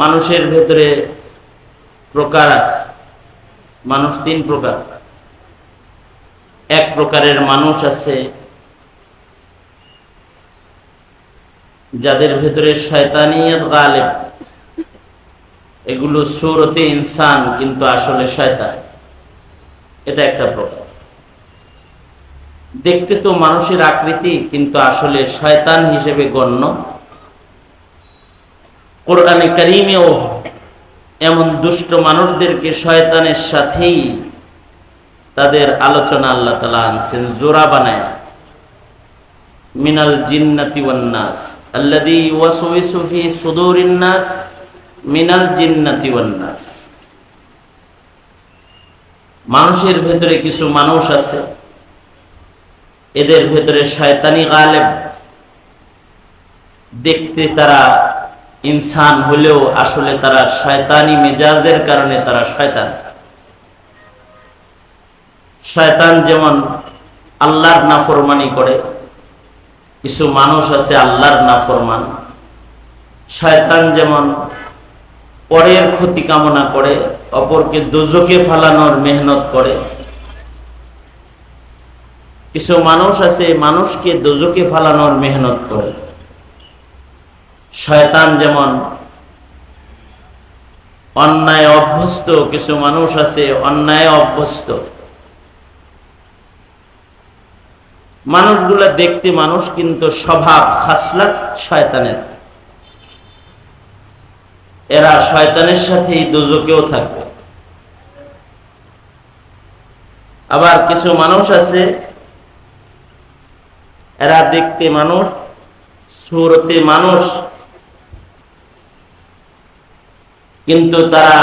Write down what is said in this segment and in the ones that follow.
মানুষের ভেতরে প্রকার আছে। মানুষ তিন প্রকার। এক প্রকারের মানুষ আছে যাদের ভেতরে শয়তানিয়ত গালেব। এগুলো সুরতে ইনসান, কিন্তু আসলে শয়তান। এটা একটা প্রকার। দেখতে তো মানুষের আকৃতি, কিন্তু আসলে শয়তান হিসেবে গণ্য। কোরআনে করিমেও এমন দুষ্ট মানুষদেরকে শয়তানের সাথেই তাদের আলোচনা আল্লাহ তালা আনছেন, জোড়া বানায়। মিনাল জিন্নাতি ওয়ান্নাস আল্লাযী ওয়াসওয়িসু ফি সুদুরিন মিনাল জিন্নাতি ওয়ান্নাস মানুষের ভেতরে কিছু মানুষ আছে, এদের ভেতরে শয়তানি গালেব। দেখতে তারা ইনসান হলেও আসলে তারা শয়তানি মেজাজের কারণে তারা শয়তান। শয়তান যেমন আল্লাহর নাফরমানি করে, কিছু মানুষ আছে আল্লাহর নাফরমান। শয়তান যেমন পরের ক্ষতি কামনা করে, অপরকে দোজকে ফালানোর মেহনত করে। কিছু মানুষ আছে মানুষকে দোজকে ফালানোর মেহনত করে। শয়তান যেমন অন্যায় অভ্যস্ত, কিছু মানুষ আছে অন্যায় অভ্যস্ত। মানুষগুলা দেখতে মানুষ কিন্তু স্বভাব খাসলাত শয়তানের। এরা শয়তানের সাথেই দুজকেও থাকবে। আবার কিছু মানুষ আছে, এরা দেখতে মানুষ, সুরতে মানুষ কিন্তু তারা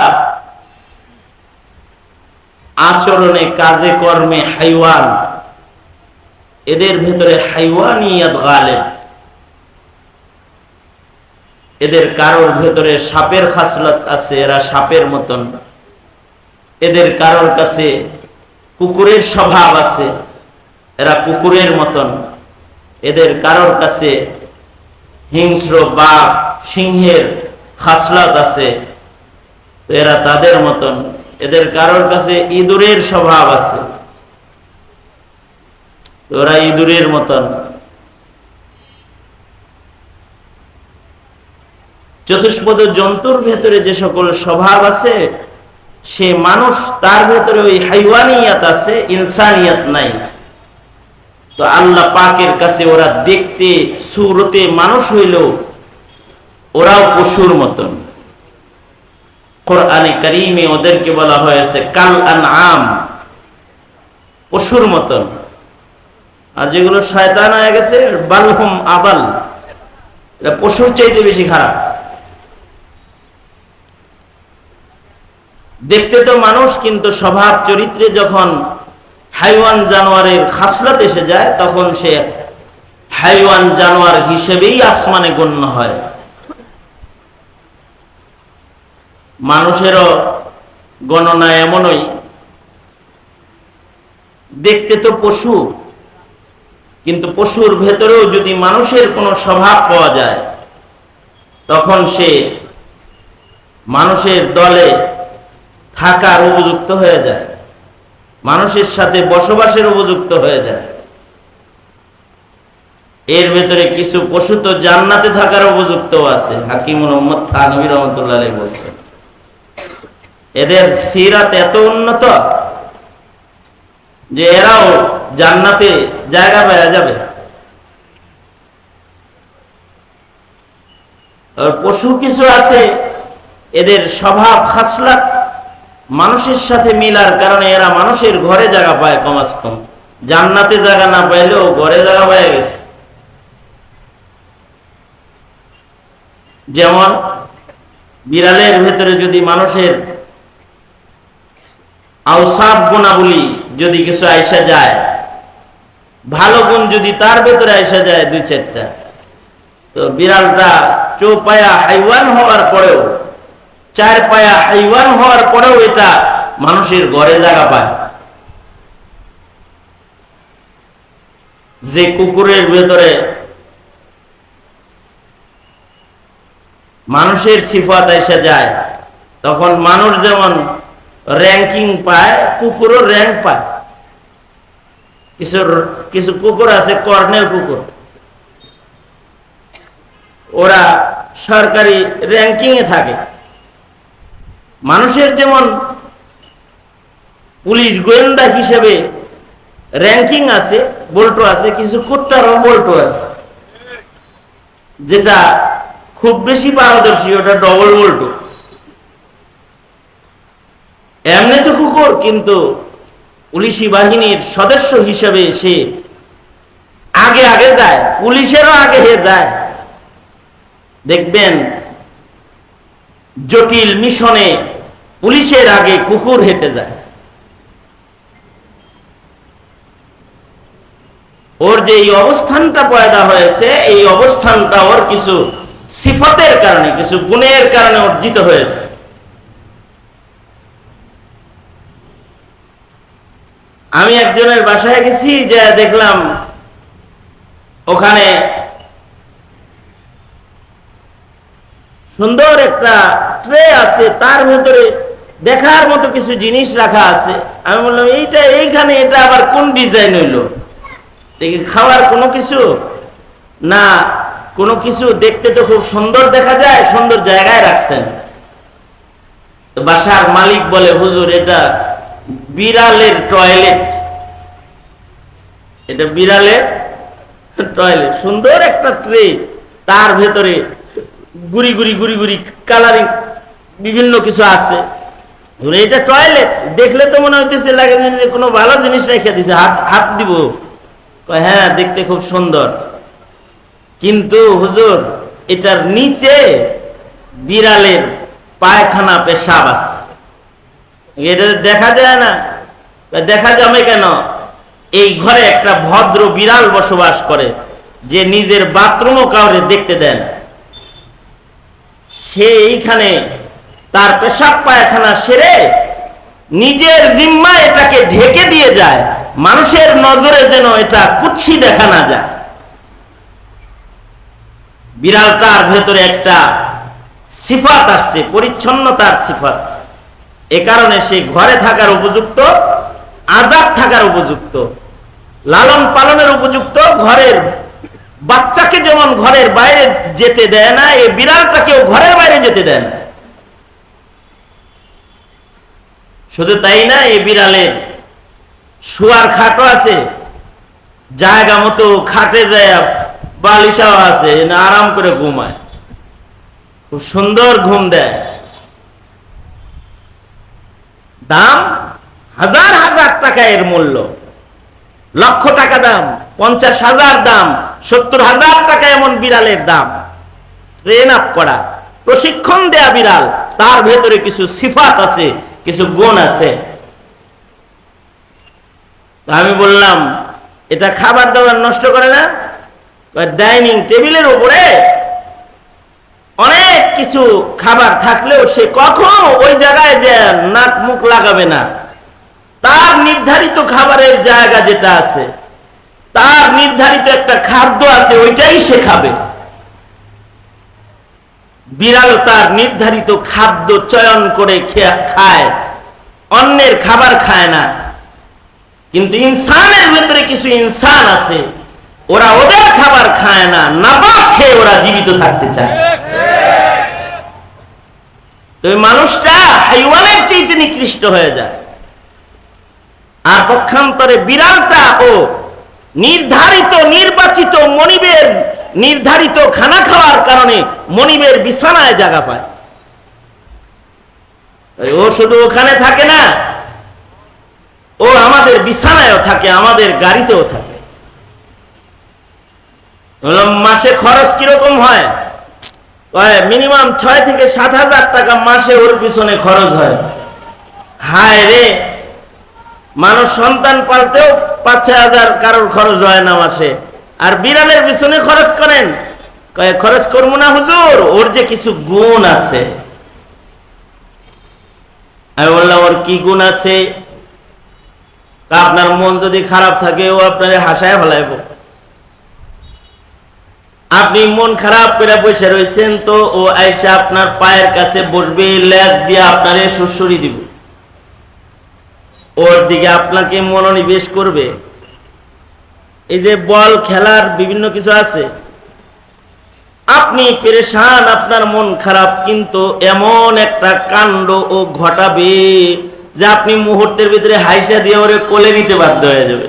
আচরণে, কাজে, কর্মে হাইওয়ান। এদের ভেতরে হাইওয়ানিয়াত গালেব। এদের কারোর ভেতরে সাপের খাসলত আছে, এরা সাপের মতন। এদের কারোর কাছে কুকুরের স্বভাব আছে, এরা কুকুরের মতন। এদের কারোর কাছে হিংস্র বা সিংহের খাসলত আছে তো এরা তাদের মতন। এদের কারোর কাছে ইঁদুরের স্বভাব আছে। ওরা ইঁদুরের মতন। চতুষ্পদ জন্তুর ভেতরে যে সকল স্বভাব আছে, সে মানুষ তার ভেতরে ওই হাইওয়ানিয়াত আছে, ইনসানিয়াত নাই। তো আল্লাহ পাকের কাছে ওরা দেখতে, সুরতে মানুষ হইলেও ওরাও পশুর মতন। কোরআনে করিমে ওদেরকে বলা হয়েছে, কাল আন আম পশুর মতন। আর যেগুলো শয়তান হয়ে গেছে, বালহুম আবাল এটা পশুর চাইতে বেশি খারাপ। দেখতে তো মানুষ, কিন্তু স্বভাব চরিত্রে যখন হাইওয়ান জানোয়ারের খাসলাত এসে যায়, তখন সে হাইওয়ান জানোয়ার হিসেবেই আসমানে গণ্য হয়। মানুষেরও গণনা এমনই। দেখতে তো পশু, কিন্তু পশুর ভেতরেও যদি মানুষের কোনো স্বভাব পাওয়া যায়, তখন সে মানুষের দলে থাকার উপযুক্ত হয়ে যায়, মানুষের সাথে বসবাসের উপযুক্ত হয়ে যায়। এর ভেতরে কিছু পশু তো জান্নাতে থাকার উপযুক্ত আছে হাকিম মোহাম্মদ থানবী রহমতুল্লাহ বলছেন। এদের সিরাত এত উন্নত যে এরাও জান্নাতে জায়গা পাওয়া যাবে। পশু কিছু আছে, এদের স্বভাব খাসলাত, মানুষের সাথে মিলার কারণে এরা মানুষের ঘরে জায়গা পায় কমাস কম। জান্নাতে জায়গা না পাইলেও ঘরে জায়গা পায় গেছে। যেমন বিড়ালের ভেতরে যদি মানুষের আউসাফ গুণাবলী যদি কিছু আইসা যায়, ভালো গুণ যদি তার ভেতরে আইসা যায় দুই চারটা। তো বিড়ালটা চৌপায়া হাইওয়ান হওয়ার পরেও চার পায়া হাইওয়ান হওয়ার পরেও এটা মানুষের ঘরে জায়গা পায়। যে কুকুরের ভেতরে মানুষের সিফাত এসে যায়, তখন মানুষ যেমন র্যাঙ্কিং পায়, কুকুরও র্যাঙ্ক পায়। কিছু কিছু কুকুর আছে, কর্নেল কুকুর। ওরা সরকারি র্যাঙ্কিংয়ে থাকে। মানুষের যেমন পুলিশ গোয়েন্দা হিসেবে র্যাঙ্কিং আছে, বল্টো আছে, কিছু কুত্তারও বল্টো আছে। যেটা খুব বেশি পারদর্শী, ওটা ডবল বল্টো। এমনি তো কুকুর, কিন্তু পুলিশি বাহিনীর সদস্য হিসেবে সে আগে আগে যায়, পুলিশেরও আগে হে যায়। দেখবেন, জটিল মিশনে পুলিশের আগে কুকুর হেঁটে যায়। ওর যে এই অবস্থানটা পয়দা হয়েছে, এই অবস্থানটা ওর কিছু সিফতের কারণে, কিছু গুণের কারণে অর্জিত হয়েছে। আমি একজনের বাসায় গেছি, যে দেখলাম ওখানে সুন্দর একটা ট্রে আছে, তার ভেতরে দেখার মতো কিছু জিনিস রাখা আছে। আমি বললাম, এইটা, এইখানে এটা আবার কোন ডিজাইন হইল? দেখি, খাওয়ার কোনো কিছু? না, কোনো কিছু দেখতে তো খুব সুন্দর দেখা যায়, সুন্দর জায়গায় রাখছেন। বাসার মালিক বলে, হুজুর, এটা বিড়ালের টয়লেট এটা বিড়ালের টয়লেট সুন্দর একটা ট্রে তার ভেতরে গুড়ি গুড়ি গুড়ি গুড়ি কালারিং বিভিন্ন কিছু আছে। এটা টয়লেট দেখলে তো মনে হইতেছে, লাগে যে কোনো ভালো জিনিস রেখে দিছে, হাত হাত দিব। হ্যাঁ দেখতে খুব সুন্দর। কিন্তু হুজুর, এটার নিচে বিড়ালের পায়খানা পেশাব আছে। এটা দেখা যায় না। দেখা যাবে কেন? এই ঘরে একটা ভদ্র বিড়াল বসবাস করে, যে নিজের বাথরুমও কাউরে দেখতে দেন সে এইখানে তার পেশাব পায়খানা সেরে নিজের জিম্মা এটাকে ঢেকে দিয়ে যায়। মানুষের নজরে যেন এটা কুচ্ছি দেখা না যায়। বিড়ালটার ভেতরে একটা সিফাত আসছে, পরিচ্ছন্নতার সিফাত। এ কারণে সে ঘরে থাকার উপযুক্ত, আজাদ থাকার উপযুক্ত, লালন পালনের উপযুক্ত, ঘরের বাচ্চাকে যেমন ঘরের বাইরে যেতে দেয় না এই বিড়ালটাকেও ঘরের বাইরে যেতে দেয় না। শুধু তাই না এই বিড়ালের শুয়ার খাটও আছে, জায়গা মতো খাটে যায়, বালিশাও আছে না আরাম করে ঘুমায়। খুব সুন্দর ঘুম দেয়। দাম হাজার হাজার টাকা এর মূল্য। লক্ষ টাকা দাম, পঞ্চাশ হাজার দাম, সত্তর হাজার টাকা এমন বিড়ালের দাম। ট্রেন আপ করা, প্রশিক্ষণ দেয়া বিড়াল, তার ভেতরে কিছু সিফাত আছে, কিছু গুণ আছে। আমি বললাম, এটা খাবার দাবার নষ্ট করে না? ডাইনিং টেবিলের উপরে অনেক কিছু খাবার থাকলেও সে কখনো ওই জায়গায় যে নাক মুখ লাগাবে না। তার নির্ধারিত খাবারের জায়গা যেটা আছে, তার নির্ধারিত একটা খাদ্য আছে, ওইটাই সে খাবে। বিড়ালও তার নির্ধারিত খাদ্য চয়ন করে খায়, অন্যের খাবার খায় না। কিন্তু ইনসানের ভেতরে কিছু ইনসান আছে, ওরা ওদের খাবার খায় না, নাপাক খেয়ে ওরা জীবিত থাকতে চায়। তো মানুষটা হাইওয়ানের চাইতে নিকৃষ্ট হয়ে যায়। আর পক্ষান্তরে বিড়ালটা ও নির্ধারিত, নির্বাচিত মনিবের, নির্ধারিত খানা খাওয়ার কারণে মনিবের বিছানায় জায়গা পায়। ও শুধু ওখানে থাকে না, ও আমাদের বিছানায়ও থাকে, আমাদের গাড়িতেও থাকে। মাসে খরচ কীরকম হয়? মিনিমাম ছয় থেকে সাত হাজার টাকা মাসে ওর পিছনে খরচ হয়। হায় রে! মানুষ সন্তান পালতেও পাঁচ, ছয় হাজার কারোর খরচ হয় না মাসে। আর বিড়ালের পিছনে খরচ করেন। খরচ করব না হুজুর, ওর যে কিছু গুণ আছে। আমি বললাম, ওর কি গুণ আছে? আপনার মন যদি খারাপ থাকে, ও আপনার হাসায় ফেলাইব। আপনি মন খারাপ করে বসে রয়েছেন তো, ও আইসা আপনার পায়ের কাছে বসবে ল্যাস দিয়ে আপনারে সুসুরি দিব। ওর দিকে আপনাকে মনোনিবেশ করবে। এই যে বল, খেলার বিভিন্ন কিছু আছে। আপনি পেরেশান, আপনার মন খারাপ, কিন্তু এমন একটা কাণ্ড ও ঘটাবে যে আপনি মুহূর্তের ভিতরে হাইসা দিয়ে ওরে কোলে নিতে বাধ্য হয়ে যাবে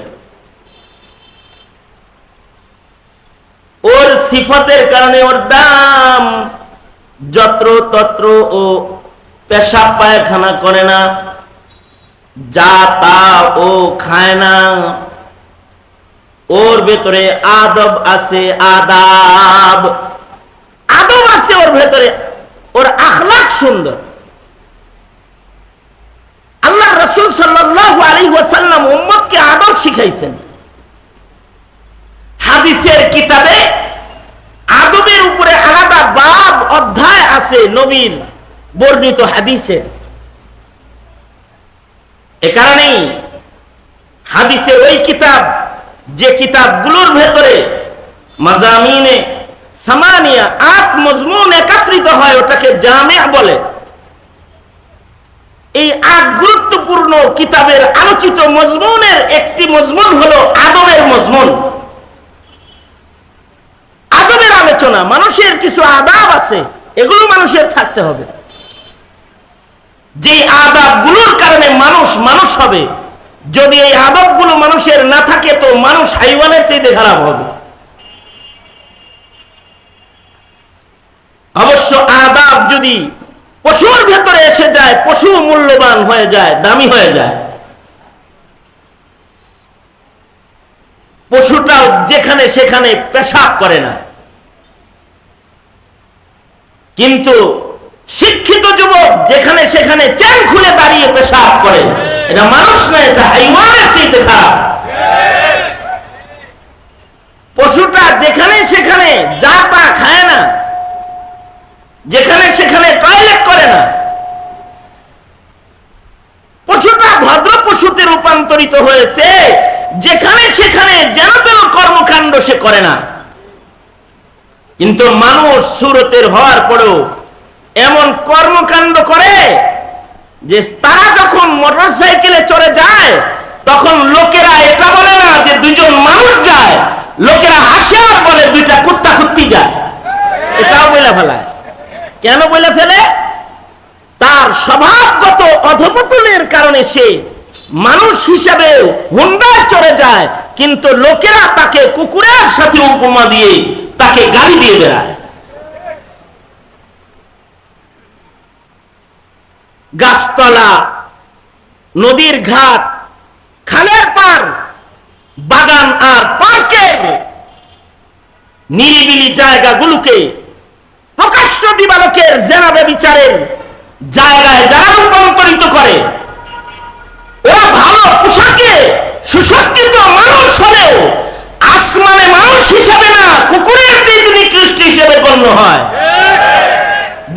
ওর সিফতের কারণে ওর দাম যত্র তত্র ও পেশাব পায়খানা করে না, যা তা ও খায় না। ওর ভেতরে আদব আছে, আদাব। আদব আছে ওর ভেতরে, ওর আখলাক সুন্দর। আল্লাহ রসুল সাল্লাল্লাহু আলাইহি ওয়াসাল্লাম উম্মতকে আদব শিখাইছেন। হাদিসের কিতাবে আদবের উপরে আলাদা বাব অধ্যায় আছে নবীর বর্ণিত হাদিসের। এ কারণেই হাদিসের ওই কিতাব, যে কিতাবগুলোর ভেতরে মাজামিনে সামানিয়া আট মজমুন একত্রিত হয়, ওটাকে জামে বলে। এই আট গুরুত্বপূর্ণ কিতাবের আলোচিত মজমুনের একটি মজমুন হলো আদবের মজমুন। আদবের আলোচনা, মানুষের কিছু আদাব আছে, এগুলো মানুষের থাকতে হবে। যে আদাবগুলোর কারণে মানুষ মানুষ হবে, যদি এই আদবগুলো মানুষের না থাকে, তো মানুষ হাইওয়ানের চাইতে খারাপ হবে। অবশ্য আদাব যদি পশুর ভেতরে এসে যায়, পশু মূল্যবান হয়ে যায়, দামি হয়ে যায়। পশুটাও যেখানে সেখানে পেশাব করে না। কিন্তু শিক্ষিত যুবক যেখানে সেখানে চ্যান খুলে দাঁড়িয়ে পেশাব করে, এটা মানুষ না এটা হাইওয়ানের চাইতে খারাপ। পশুটা যেখানে সেখানে যা তা খায় না, যেখানে সেখানে টয়লেট করে না, পশুটা ভদ্র পশুতে রূপান্তরিত হয়েছে, যেখানে সেখানে যেন তেন কর্মকাণ্ড সে করে না। কিন্তু মানুষ সুরতের হওয়ার পরেও এমন কর্মকাণ্ড করে যে তারা যখন মোটর সাইকেলে চড়ে যায়, তখন লোকেরা এটা বলে না যে দুজন মানুষ যায়, লোকেরা হাসে আর বলে দুইটা কুত্তা কুত্তি যায়। এটাও বলে ফেলায়। কেন বলে ফেলে? তার স্বভাবগত অধপতনের কারণে সে মানুষ হিসাবে হুন্ডায় চড়ে যায়, কিন্তু লোকেরা তাকে কুকুরের সাথে উপমা দিয়ে তাকে গালি দিয়ে বেড়ায়। গাছতলা, নদীর ঘাট, খালের পার, বাগান আর পার্কের নিরিবিলি জায়গাগুলোকে প্রকাশ্য দিবালকের জেনাবে বিচারের জায়গায় যারা রূপান্তরিত করে ওরা ভালো পোশাকে সুসজ্জিত মানুষ হলেও আসমানে মানুষ হিসাবে না, কুকুরের চেয়ে নিকৃষ্ট হিসেবে গণ্য হয়।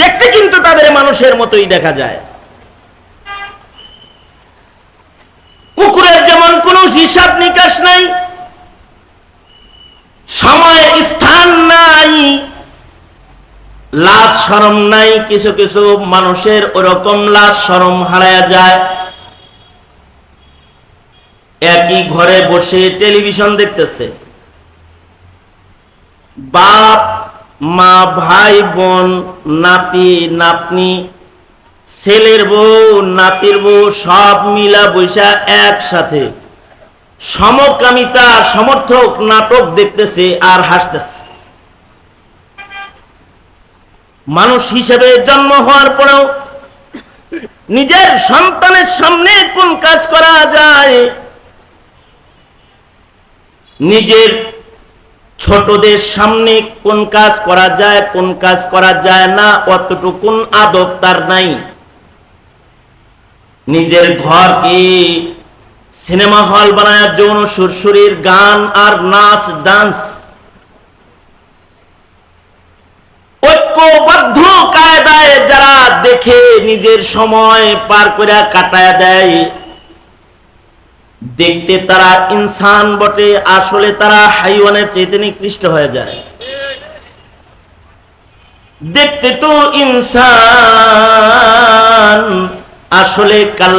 দেখতে কিন্তু তাদের মানুষের মতোই দেখা যায়। কুকুরের যেমন কোনো হিসাব নিকাশ নাই, সময় স্থান নাই লাজ সরম নাই, কিছু কিছু মানুষের ওরকম লাজ সরম হারায়া যায়। একই ঘরে বসে টেলিভিশন দেখতেছে। বাপ, মা, ভাই, বোন, নাতি, নাতনি, ছেলের বউ, নাতির বউ, সব মিলা বৈশা একসাথে। সমকামিতা, সমর্থক, নাটক দেখতেছে আর হাসতেছে। মানুষ হিসেবে জন্ম হওয়ার পরেও নিজের সন্তানের সামনে কোন কাজ করা যায়? নিজের ছোটদের সামনে কোন কাজ করা যায়, কোন কাজ করা যায় না, অতটুকুন আদব তার নাই। নিজের ঘরকে সিনেমা হল বানায়, যৌন সুরসুরির গান আর নাচ, ডান্স। ঐক্যবদ্ধ কায়দায় যারা দেখে নিজের সময় পার করে কাটায় দেয় দেখতে তারা ইনসান বটে, আসলে তারা হাইওয়ানের চেয়ে নিকৃষ্ট হয়ে যায়। দেখতে তো ইনসান, আসলে কাল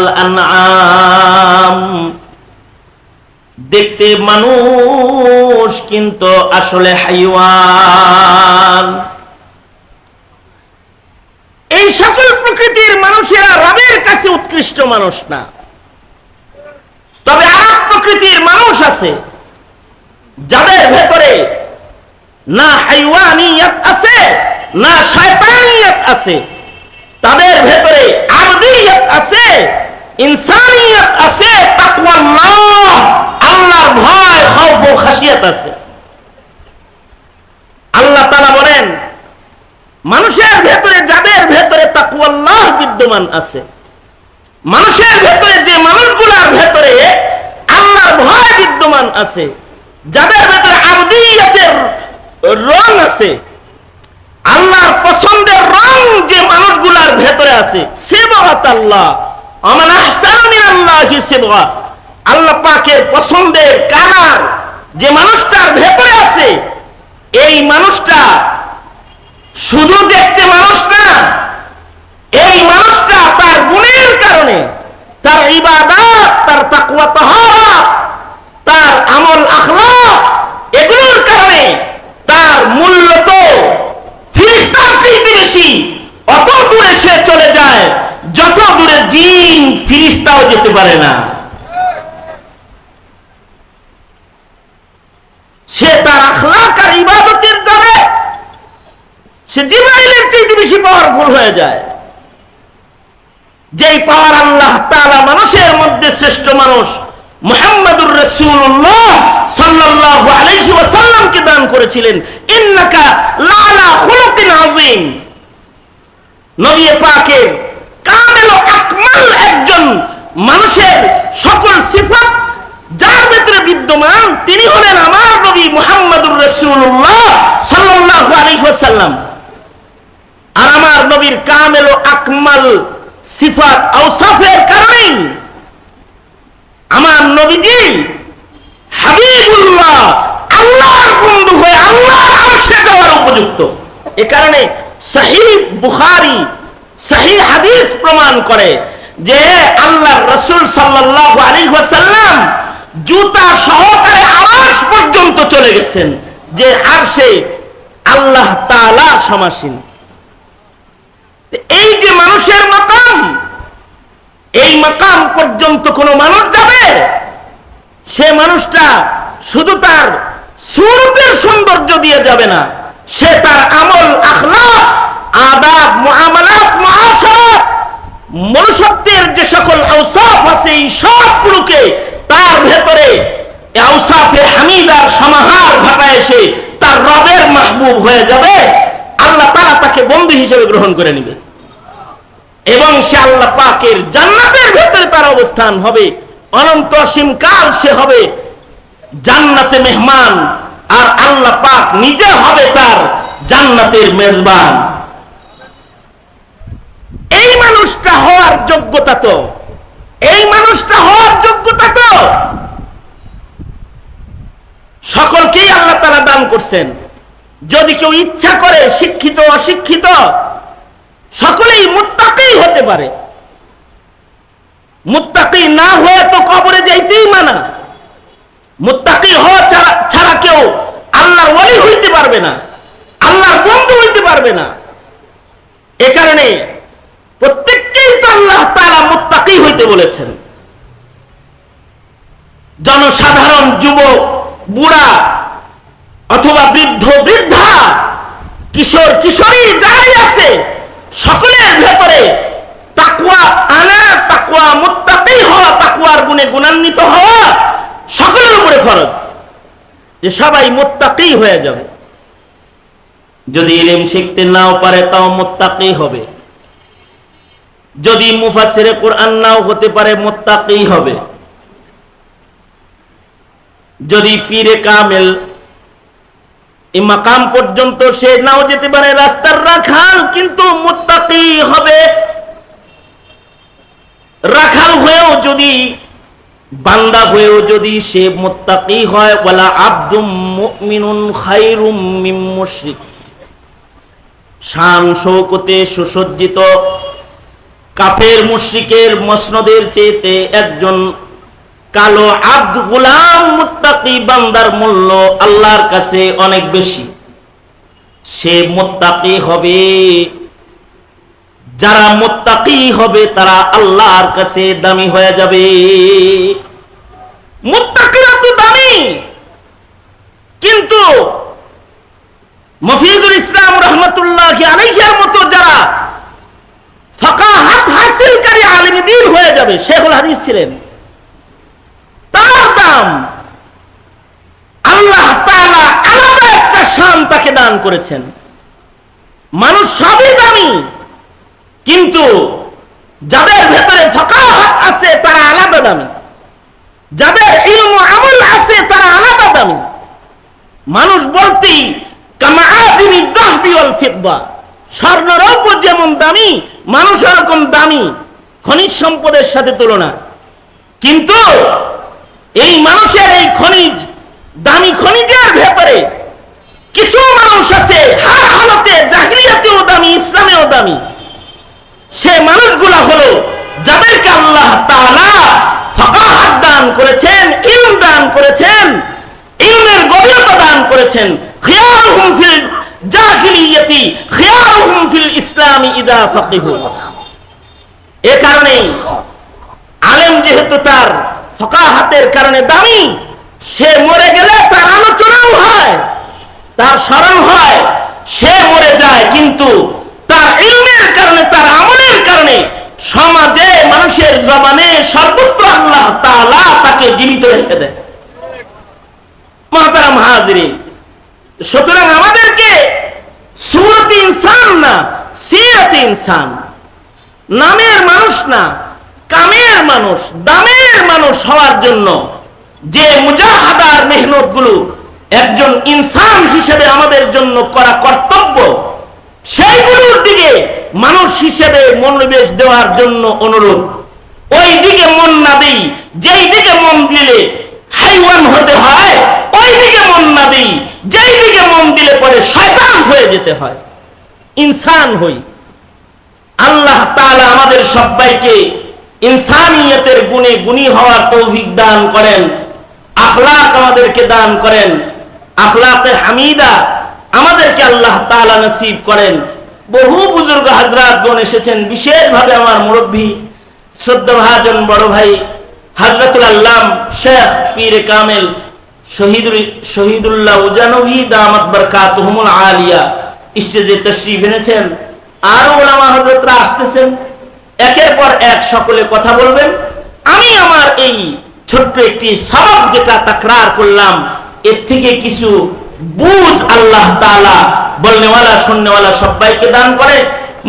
দেখতে মানুষ, কিন্তু আসলে হাইওয়ান। এই সকল প্রকৃতির মানুষেরা রবের কাছে উৎকৃষ্ট মানুষ না। তবে আর এক প্রকৃতির মানুষ আছে, যাদের ভেতরে না হাইওয়ানিয়ত আছে, না শয়তানিয়ত আছে, তাদের ভেতরে আবদিয়ত আছে, ইনসানিয়ত আছে তাকওয়াল্লাহ আল্লাহর ভয়, খৌফ ও খাসিয়াত আছে। আল্লাহ তাআলা বলেন, মানুষের ভেতরে, যাদের ভেতরে তাকওয়াল্লাহ বিদ্যমান আছে মানুষের ভেতরে, যে মানুষগুলোর ভেতরে আল্লাহর ভয় বিদ্যমান আছে, যাদের ভেতরে আবদিয়তের রং আছে, আল্লাহর পছন্দের রং যে মানুষগুলার ভেতরে আছে সেবাত আল্লাহ আমান আহসানু মিনাল্লাহি সেবা আল্লাহ পাকের পছন্দের কালার যে মানুষটার ভেতরে আছে, এই মানুষটা শুধু দেখতে মানুষ না, এই মানুষটা তার গুণের কারণে তার ইবাদত, তার তাকওয়া তাহারাত তার আমল আখলাক এগুলোর কারণে তার মূল্য তো ফিরিস্তার চাইতে বেশি। অত দূরে সে চলে যায়, যত দূরে জিন ফিরিস্তাও যেতে পারে না। সে তার আখলাক আর ইবাদতের দ্বারা সে জিব্রাইলের চাইতে বেশি পাওয়ারফুল হয়ে যায়। যেই পাওয়ার আল্লাহ তাআলা মানুষের মধ্যে শ্রেষ্ঠ মানুষ মানুষের সকল সিফাত যার ভেতরে বিদ্যমান তিনি হলেন আমার নবী মুহাম্মাদুর রাসূলুল্লাহ সাল্লাল্লাহু আলাইহি আর আমার নবীর কামেল আকমাল সিফাত আওসাফের কারণেই আমার নবীজি হাবিবুল্লাহ আল্লাহর বন্ধু হয়ে আল্লাহর আরশে যাওয়ার উপযুক্ত। এ কারণে সহি বুখারী, সহি হাদিস প্রমাণ করে যে আল্লাহ রসুল সাল্লাল্লাহু আলাইহি ওয়াসাল্লাম জুতা সহকারে আরশ পর্যন্ত চলে গেছেন, যে আরশে আল্লাহ তাআলা সমাসীন। এই যে মানুষের মাকাম, এই মাকাম পর্যন্ত কোনো মানুষ যাবে? সে মানুষটা শুধু তার সুরতের সৌন্দর্য দিয়ে যাবে না, সে তার আমল আখলাক আদাব মুআশারাত, মনুষ্যত্বের যে সকল আওসাফ আছে এই সবগুলোকে তার ভেতরে আওসাফে হামিদার সমাহার ঘটায় এসে তার রবের মাহবুব হয়ে যাবে। আল্লাহ তারা তাকে বন্ধু হিসেবে গ্রহণ করে নেবে। এবং সে আল্লাহ পাকের জান্নাতের ভেতরে তার অবস্থান হবে। অনন্ত অসীম কাল সে হবে জান্নাতে মেহমান, আর আল্লাহ পাক নিজে হবে তার জান্নাতের মেজবান। এই মানুষটা হওয়ার যোগ্যতা তো। এই মানুষটা হওয়ার যোগ্যতা তো। সকলকেই আল্লাহ তারা দান করছেন। যদি কেউ ইচ্ছা করে শিক্ষিত, অশিক্ষিত সকলেই মুত্তাকি হতে পারে। মুত্তাকি না হয়ে তো কবরে যাইতেই মানা। মুত্তাকি হওয়া ছাড়া কেউ আল্লাহর ওলি হইতে পারবে না, আল্লাহর বন্ধু হইতে পারবে না। এ কারণে প্রত্যেককেই তো আল্লাহ তারা মুত্তাকি হইতে বলেছেন। জনসাধারণ, যুবক, বুড়া অথবা বৃদ্ধ, বৃদ্ধা, কিশোর, কিশোরী, যারাই আছে সকলের ভেতরে তাকুয়া আনা তাকুয়া মুত্তাকি হওয়া তাকুয়ার গুণে গুণান্বিত হওয়া সকলের উপরে ফরজ। যে সবাই মুত্তাকি হয়ে যাবে। যদি ইলিম শিখতে নাও পারে, তাও মুত্তাকি হবে। যদি মুফাসিরে কোরআন নাও হতে পারে, মুত্তাকি হবে। যদি পীরে কামেল এই মাকাম পর্যন্ত সে নাও যেতে পারে, রাস্তার রাখাল কিন্তু মুত্তাকি হবে। রাখাল হয়েও যদি, বান্দা হয়েও যদি সে মুত্তাকি হয়, ওয়ালা আব্দুম মুমিনুন খায়রুম মিন মুশরিক। শান শৌকতে সুসজ্জিত কাফের মুশরিকের মসনদের চেয়েতে একজন কালো আব্দ গুলাম মুত্তাকি বান্দার মূল্য আল্লাহর কাছে অনেক বেশি। সে মুত্তাকি হবে, যারা মুত্তাকি হবে তারা আল্লাহর কাছে দামি হয়ে যাবে। মুত্তাকিরা তো দামি, কিন্তু মফিজুল ইসলাম রহমতুল্লাহ আলাইহির মতো যারা ফাঁকা হাত হাসিলকারী আলিমদিন হয়ে যাবে, শেখুল হাদিস ছিলেন। তার দাম আল্লাহ আলাদা একটা শান তাকে দান করেছেন। মানুষ সবই দামি, কিন্তু যাদের ভেতরে ফাঁকা হাত আছে, তারা আলাদা দামি। যাদের ইলম আমল আছে, তারা আলাদা দামি। মানুষ বলতেই কামাআদিনি দাহবি ওয়াল ফিদ্দা। স্বর্ণ রৌপ্য যেমন দামি মানুষ এরকম দামি, খনিজ সম্পদের সাথে তুলনা। কিন্তু এই মানুষের এই খনিজ, দামি খনিজের ভেতরে কিছু মানুষ আছে, হার হালতে জাহিলিয়াতেও দামি, ইসলামেও দামি। সে মানুষগুলা হলো যাদেরকে আল্লাহ তাআলা ফাকাহাত দান করেছেন, ইলম দান করেছেন, ইলমের গভীরতা দান করেছেন। খিয়ারুহুম ফিল জাহিলিয়াতি, খিয়ারুহুম ফিল ইসলামি ইদা ফাকিহু। এ কারণেই আলেম যেহেতু তার ফাকাহাতের কারণে দামি, সে মরে গেলে তার আলোচনাও হয়, তার স্মরণ হয়, সে মরে যায়, কিন্তু তার ইলমের কারণে, তার আমলের কারণে সমাজে, মানুষের জবানে সর্বত্র আল্লাহ তাআলা তাকে জীবিত রেখে দেয়। মহাতারাম হাজরিন, সুতরাং আমাদেরকে সুরত ইনসান না, সিরত ইনসান, নামের মানুষ না কামের মানুষ, দামের মানুষ হওয়ার জন্য যে মুজাহাদার মেহনতগুলো একজন ইনসান হিসেবে আমাদের জন্য করা কর্তব্য, সেইগুলোর দিকে মানুষ হিসেবে মনোনিবেশ দেওয়ার জন্য অনুরোধ। ওই দিকে মন না দিই, যেই দিকে মন দিলে হাইওয়ান হতে হয়, ওই দিকে মন না দিই, যেই দিকে মন দিলে পরে শয়তান হয়ে যেতে হয়। ইনসান হই। আল্লাহ তাআলা আমাদের সবাইকে ইনসানিয়তের গুণে গুণী হওয়ার তৌফিক দান করেন। আখলাক আমাদেরকে দান করেন। আখলাকে হামিদা আমাদেরকে আল্লাহ তালা নসিব করেন। বহু বুজুর্গ হাজরাতগণ এসেছেন, বিশেষভাবে আমার মুরব্বী শ্রদ্ধ ভাজন বড় ভাই হাজরাতুল আল্লাম শেখ পীর কামেল শহীদুল শহীদুল্লাহ উজানহি দামাত বরকাতুহুমুল আলিয়া স্টেজে তশরিফ এনেছেন। আরও ওলামা হজরতরা আসতেছেন। একের পর এক সকলে কথা বলবেন। আমি আমার এই ছোট্ট একটি সবক যেটা তাকরার করলাম, এর থেকে কিছু বুঝ আল্লাহ তাআলা বলনেওয়ালা, শুননেওয়ালা সবাইকে দান করে।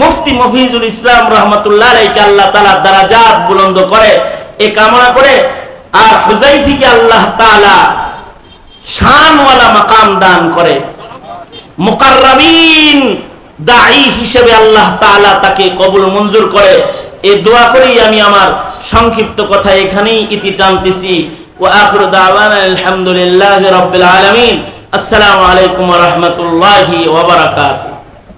মুফতি মফিজুল ইসলাম রহমতুল্লাহ আলাইকে আল্লাহ তাআলা দারাজাত বুলন্দ করে, এ কামনা করে আর হুজাইফিকে আল্লাহ তাআলা শানওয়ালা মাকাম দান করে। মুকাররাবিন দাঈ হিসেবে আল্লাহ তাআলা তাকে কবুল মঞ্জুর করে। এই দোয়া করেই আমি আমার সংক্ষিপ্ত কথা এখানেই ইতি টানতেছি। ও আখর দাওয়ান আলহামদুলিল্লাহ রবিল আলমিন। আসসালামু আলাইকুম রহমতুল্লাহ ওবরাকাতু